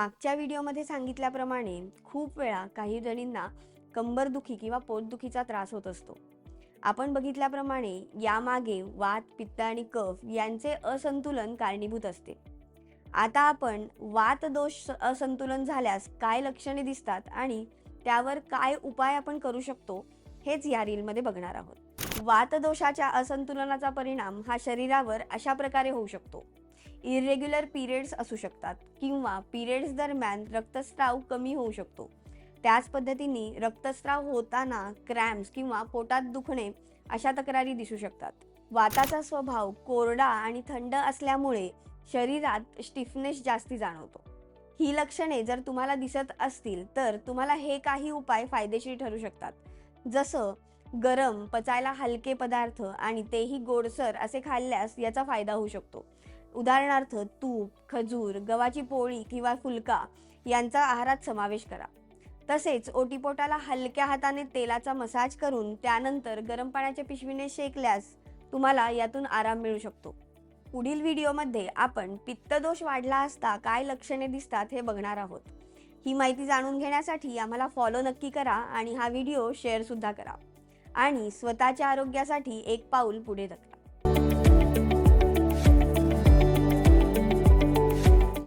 मागच्या व्हिडिओमध्ये सांगितल्याप्रमाणे खूप वेळा काही जणींना कंबरदुखी किंवा पोटदुखीचा त्रास होत असतो. आपण बघितल्याप्रमाणे यामागे वात पित्त आणि कफ यांचे असंतुलन कारणीभूत असते. आता आपण वात दोष असंतुलन झाल्यास काय लक्षणे दिसतात आणि त्यावर काय उपाय आपण करू शकतो हेच या रीलमध्ये बघणार आहोत. वातदोषाच्या असंतुलनाचा परिणाम हा शरीरावर अशा प्रकारे होऊ शकतो. इरेग्युलर पिरियड्स असू शकतात किंवा पिरियड्स दरम्यान रक्तस्राव कमी होऊ शकतो. त्याच पद्धतीने रक्तस्राव होताना क्रॅम्स किंवा पोटात दुखणे अशा तक्रारी दिसू शकतात. वाताचा स्वभाव कोरडा आणि थंड असल्यामुळे शरीरात स्टिफनेस जास्ती जाणवतो. ही लक्षणे जर तुम्हाला दिसत असतील तर तुम्हाला हे काही उपाय फायदेशीर ठरू शकतात. जसं गरम पचायला हलके पदार्थ आणि तेही गोडसर असे खाल्ल्यास याचा फायदा होऊ शकतो. उदाहरणार्थ तूप खजूर गव्हाची पोळी किंवा फुलका यांचा आहारात समावेश करा. तसेच ओटीपोटाला हलक्या हाताने तेलाचा मसाज करून त्यानंतर गरम पाण्याच्या पिशवीने शेकल्यास तुम्हाला यातून आराम मिळू शकतो. पुढील व्हिडिओमध्ये आपण पित्तदोष वाढला असता काय लक्षणे दिसतात हे बघणार आहोत. ही माहिती जाणून घेण्यासाठी आम्हाला फॉलो नक्की करा आणि हा व्हिडिओ शेअरसुद्धा करा. आणि स्वतःच्या आरोग्यासाठी एक पाऊल पुढे ढकला.